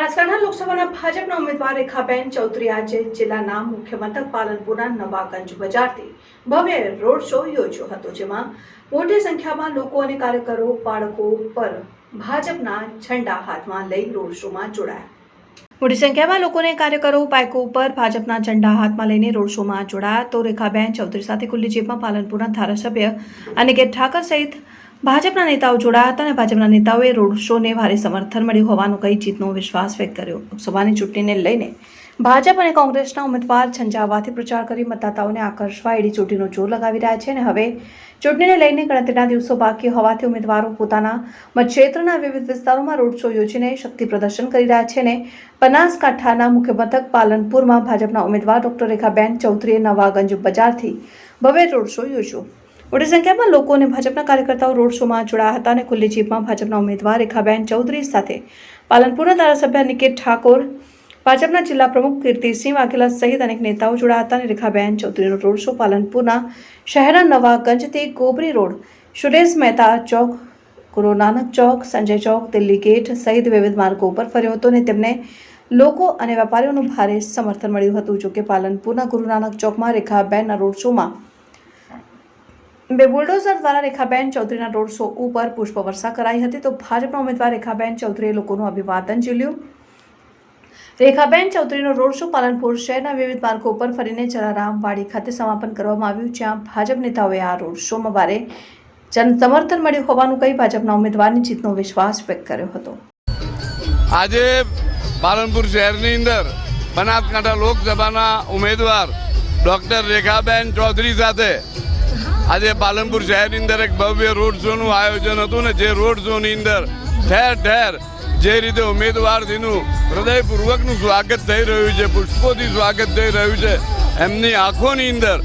બનાસકાંઠા લોકસભાના ભાજપના ઉમેદવાર રેખાબેન ચૌધરી આજે જિલ્લાના મુખ્ય મથક પાલનપુરના નવાગંજ બજારથી ભવ્ય રોડ શો યોજ્યો હતો, જેમાં મોટી સંખ્યામાં લોકો અને કાર્યકરો, બાળકો પર ભાજપના ઝંડા હાથમાં લઈ રોડ શોમાં જોડાયા. મોટી સંખ્યામાં લોકોને કાર્યકરો બાઇકો ઉપર ભાજપના ઝંડા હાથમાં લઈને રોડ શોમાં જોડાયા. તો રેખાબેન ચૌધરી સાથે ખુલ્લી જીપમાં પાલનપુરના ધારાસભ્ય અનિકેત ઠાકર સહિત ભાજપના નેતાઓ જોડાયા હતા અને ભાજપના નેતાઓએ રોડ શોને ભારે સમર્થન મળ્યું હોવાનું કહી જીતનો વિશ્વાસ વ્યક્ત કર્યો. લોકસભાની ચૂંટણીને લઈને ભાજપ અને કોંગ્રેસના ઉમેદવાર છંજાવવાથી પ્રચાર કરી મતદાતાઓને આકર્ષવા એડી ચૂંટણીનો જોર લગાવી રહ્યા છે અને હવે ચૂંટણીને લઈને ગણતરીના દિવસો બાકી હોવાથી ઉમેદવારો પોતાના મતક્ષેત્રના વિવિધ વિસ્તારોમાં રોડ શો યોજીને શક્તિ પ્રદર્શન કરી રહ્યા છે અને બનાસકાંઠાના મુખ્ય મથક પાલનપુરમાં ભાજપના ઉમેદવાર ડોક્ટર રેખાબેન ચૌધરીએ નવાગંજ બજારથી ભવ્ય રોડ શો યોજ્યો. મોટી સંખ્યામાં લોકો અને ભાજપના કાર્યકર્તાઓ રોડ શોમાં જોડાયા હતા અને ખુલ્લી જીપમાં ભાજપના ઉમેદવાર રેખાબેન ચૌધરી સાથે. પાલનપુરના ધારાસભ્ય નિકેત ઠાકોર, ભાજપના જિલ્લા પ્રમુખ કીર્તિસિંહ વાઘેલા સહિત અનેક નેતાઓ જોડાયા હતા અને રેખાબેન ચૌધરીનો રોડ શો પાલનપુરના શહેરના નવાગંજથી ગોબરી રોડ, સુરેશ મહેતા ચોક, ગુરુ નાનક ચોક, સંજય ચોક, દિલ્હી ગેટ સહિત વિવિધ માર્ગો ઉપર ફર્યો હતો અને તેમને લોકો અને વેપારીઓનું ભારે સમર્થન મળ્યું હતું. જોકે પાલનપુરના ગુરુ નાનક ચોકમાં રેખાબેનના રોડ શોમાં બે બુલડોઝર દ્વારા રેખાબેન ચૌધરીના રોડ શો ઉપર પુષ્પવર્ષા કરાઈ હતી તો ભાજપના ઉમેદવાર રેખાબેન ચૌધરીએ લોકોનું અભિવાદન ઝીલ્યું. રેખાબેન ચૌધરીનો રોડ શો પાલનપુર શહેરના વિવિધ માર્ગો ઉપર ફરીને જલારામવાડી ખાતે સમાપન કરવામાં આવ્યું, જ્યાં ભાજપ નેતાઓએ આ રોડ શોમાં ભારે જન સમર્થન મળ્યું હોવાનું કહી ભાજપના ઉમેદવારની જીતનો વિશ્વાસ વ્યક્ત કર્યો હતો. આજે પાલનપુર શહેરની અંદર બનાસકાંઠા લોકસભાના ઉમેદવાર ડોક્ટર રેખાબેન ચૌધરી સાથે આજે પાલનપુર શહેરની અંદર એક ભવ્ય રોડ શોનું આયોજન હતું ને જે રોડ શોની અંદર ઠેર ઠેર જે રીતે ઉમેદવારથીનું હૃદયપૂર્વકનું સ્વાગત થઈ રહ્યું છે, પુષ્પોથી સ્વાગત થઈ રહ્યું છે, એમની આંખોની અંદર,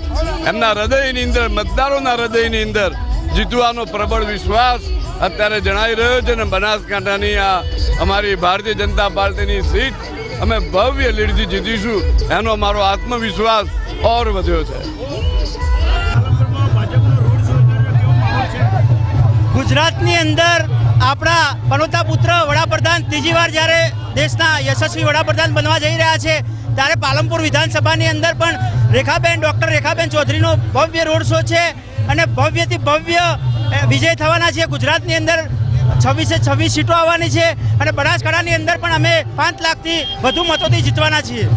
એમના હૃદયની અંદર, મતદારોના હૃદયની અંદર જીતવાનો પ્રબળ વિશ્વાસ અત્યારે જણાઈ રહ્યો છે ને બનાસકાંઠાની આ અમારી ભારતીય જનતા પાર્ટીની સીટ અમે ભવ્ય લીડથી જીતીશું, એનો અમારો આત્મવિશ્વાસ ઓર વધ્યો છે. ગુજરાતની અંદર આપણા પનોતા પુત્ર વડાપ્રધાન ત્રીજી વાર જ્યારે દેશના યશસ્વી વડાપ્રધાન બનવા જઈ રહ્યા છે, ત્યારે પાલનપુર વિધાનસભાની અંદર પણ રેખાબેન, ડૉક્ટર રેખાબેન ચૌધરીનો ભવ્ય રોડ શો છે અને ભવ્યથી ભવ્ય વિજય થવાના છે. ગુજરાતની અંદર છવ્વીસે છવ્વીસ સીટો આવવાની છે અને બનાસકાંઠાની અંદર પણ અમે પાંચ લાખથી વધુ મતોથી જીતવાના છીએ.